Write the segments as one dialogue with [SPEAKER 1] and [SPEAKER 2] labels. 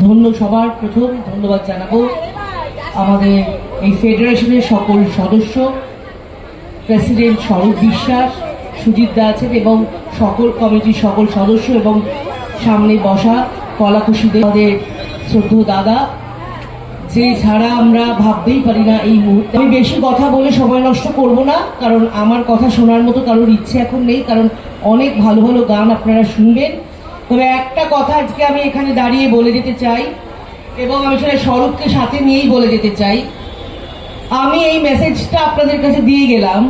[SPEAKER 1] ধন্য সবার। প্রথম ধন্যবাদ জানাব আমাদের এই ফেডারেশনের সকল সদস্য, প্রেসিডেন্ট স্বরূপ বিশ্বাস, সুজিত দা আছেন এবং সকল কমিটির সকল সদস্য এবং সামনে বসা কলাকুশীদের আমাদের শ্রদ্ধ দাদা, যে ছাড়া আমরা ভাবতেই পারি না এই মুহূর্তে। আমি বেশি কথা বলে সময় নষ্ট করব না, কারণ আমার কথা শোনার মতো কারোর ইচ্ছে এখন নেই, কারণ অনেক ভালো ভালো গান আপনারা শুনবেন। তবে একটা কথা আজকে আমি এখানে দাঁড়িয়ে বলে যেতে চাই, এবং আমি সেটা স্বরূপকে সাথে নিয়েই বলে যেতে চাই। আমি এই মেসেজটা আপনাদের কাছে দিয়ে গেলাম,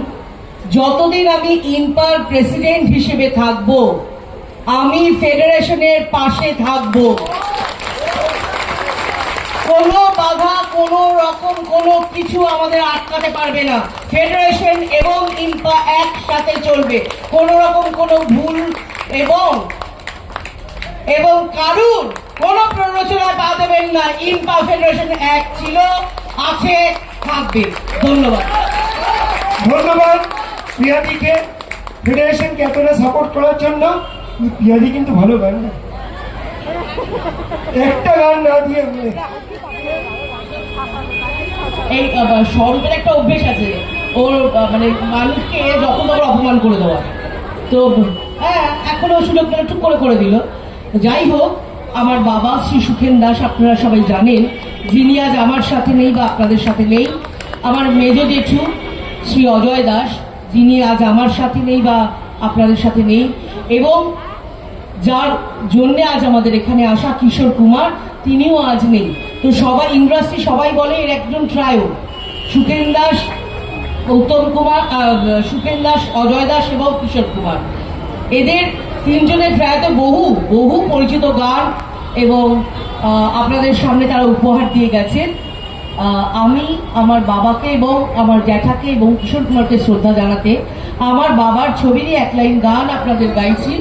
[SPEAKER 1] যতদিন আমি ইম্পার প্রেসিডেন্ট হিসেবে থাকব, আমি ফেডারেশনের পাশে থাকব। কোনো বাধা, কোনো রকম, কোনো কিছু আমাদের আটকাতে পারবে না। ফেডারেশন এবং ইম্পা একসাথে চলবে। কোনো রকম কোনো ভুল এবং এবং কারুর কোনো প্ররোচনায় পা দেবেন না। ইম্পা ফেডারেশন এক ছিল আছে থাকবে। ধন্যবাদ।
[SPEAKER 2] ধন্যবাদ পিয়াদিকে ফেডারেশনকে এতটা সাপোর্ট করার জন্য পিয়াদি কিন্তু ভালো গান না একটা গান না দিয়ে
[SPEAKER 1] এই স্বরূপের একটা অভ্যেস আছে। ওর মানে মানুষকে যখন তখন অপমান করে দেওয়া। তো হ্যাঁ এখনও সুযোগ পেলে টুক করে করে দিল। যাই হোক আমার বাবা শ্রী সুখেন দাস, আপনারা সবাই জানেন, যিনি আজ আমার সাথে নেই বা আপনাদের সাথে নেই, আমার মেজ জেঠু শ্রী অজয় দাস, যিনি আজ আমার সাথে নেই বা আপনাদের সাথে নেই, এবং যার জন্যে আজ আমাদের এখানে আসা কিশোর কুমার, তিনিও আজ নেই। তো সবাই ইন্ডাস্ট্রি সবাই বলে, এর একজন ট্রায়ো সুখেন দাস গৌতম কুমার সুখেন দাস, অজয় দাস এবং কিশোর কুমার। এদের তিনজনের ট্রায়োতে বহু বহু পরিচিত গান এবং আপনাদের সামনে তারা উপহার দিয়ে গেছেন। আমি আমার বাবাকে এবং আমার জ্যাঠাকে এবং কিশোর কুমারকে শ্রদ্ধা জানাতে আমার বাবার ছবিরই এক লাইন গান আপনাদের গাইছি,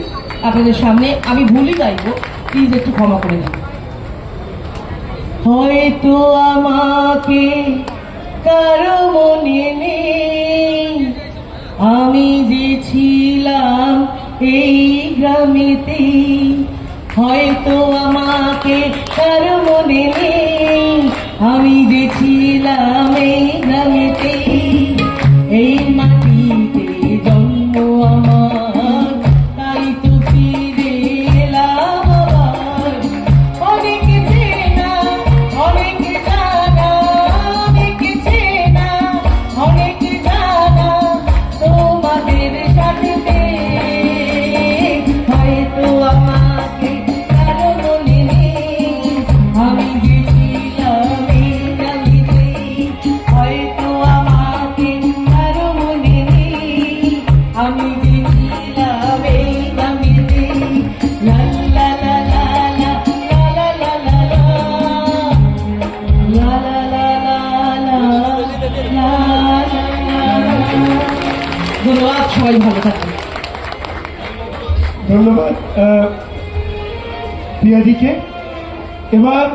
[SPEAKER 1] আপনাদের সামনে আমি ভুলই গাইবো, প্লিজ একটু ক্ষমা করে দিন। হয়তো আমাকে কারও মনে নেই গ্রামেতে হয়তো আমাকে কারও মনে ধন্যবাদ
[SPEAKER 2] এবার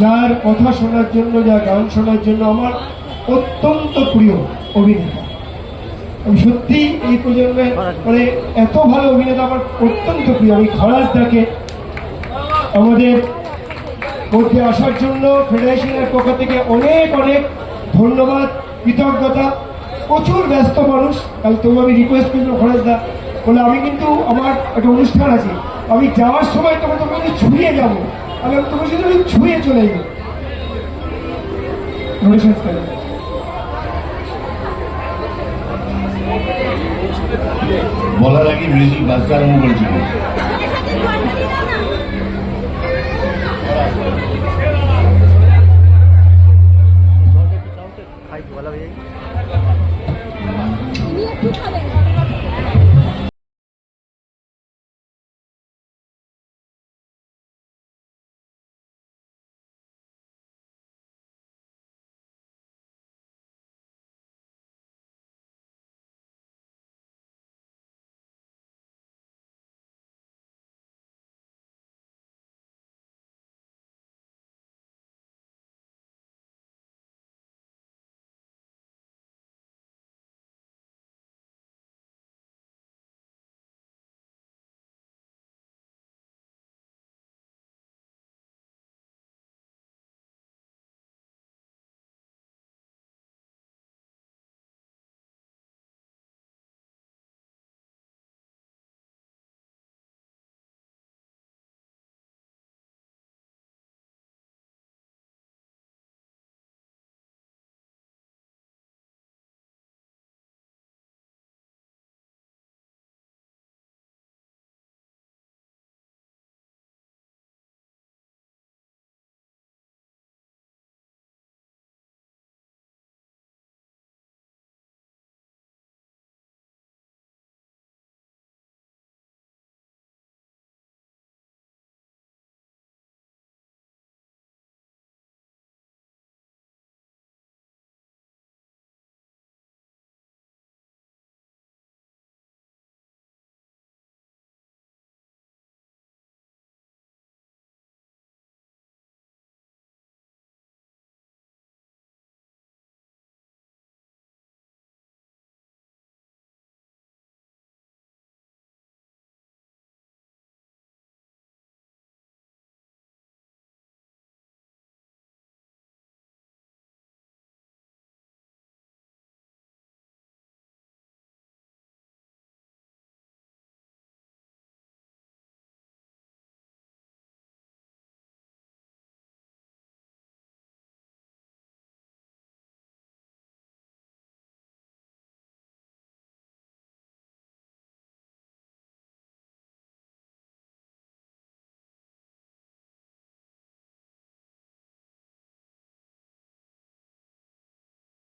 [SPEAKER 2] যার কথা শোনার জন্য, যার গান শোনার জন্য আমার অত্যন্ত প্রিয় অভিনেতা। আমি সত্যি এই প্রজন্মে মানে এত ভালো অভিনেতা আমার অত্যন্ত প্রিয়। আমি খরাজদাকে আমাদের মধ্যে আসার জন্য ফেডারেশনের পক্ষ থেকে অনেক অনেক ধন্যবাদ, কৃতজ্ঞতা। প্রচুর ব্যস্ত মানুষ। তাহলে তবু আমি রিকোয়েস্ট করলাম খরচদা বলে, আমি কিন্তু আমার একটা অনুষ্ঠান আছে। আমি যাওয়ার সময় তোমার তোমাকে ছুঁয়ে যাব। আমি তোমার আমি ছুঁয়ে চলে যাব।
[SPEAKER 3] বলার আগে মিউজিক বাজতে আরম্ভ করেছিল